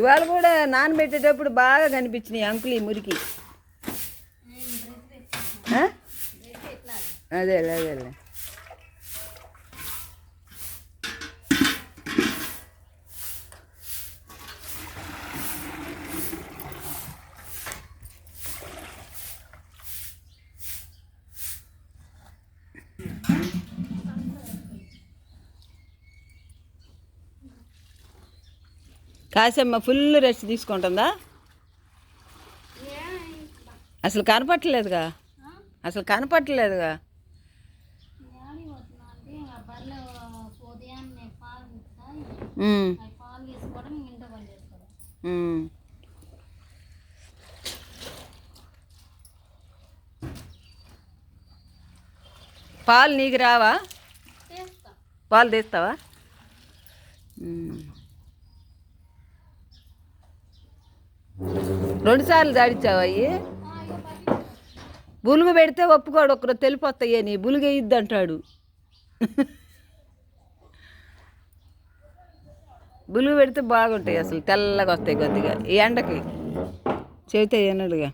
ఇవాళ కూడా నానబెట్టేటప్పుడు బాగా కనిపించినాయి అంకులు ఈ మురికి? అదేలే అదేలే. కాసమ్మ ఫుల్ రెస్ట్ తీసుకుంటుందా? అసలు కనపట్టలేదుగా? అసలు కనపట్టలేదుగా? పాలు నీకు రావా? పాలు తీస్తావా? రెండుసార్లు రెండు అయ్యి? బులుగు పెడితే ఒప్పుకోడు ఒకరు తెలిపోతాయి అని బులుగు వేయద్దు అంటాడు బులుగు పెడితే బాగుంటాయి అసలు తెల్లగా వస్తాయి కొద్దిగా ఈ ఎండకి. చెబితే ఏనడుగా?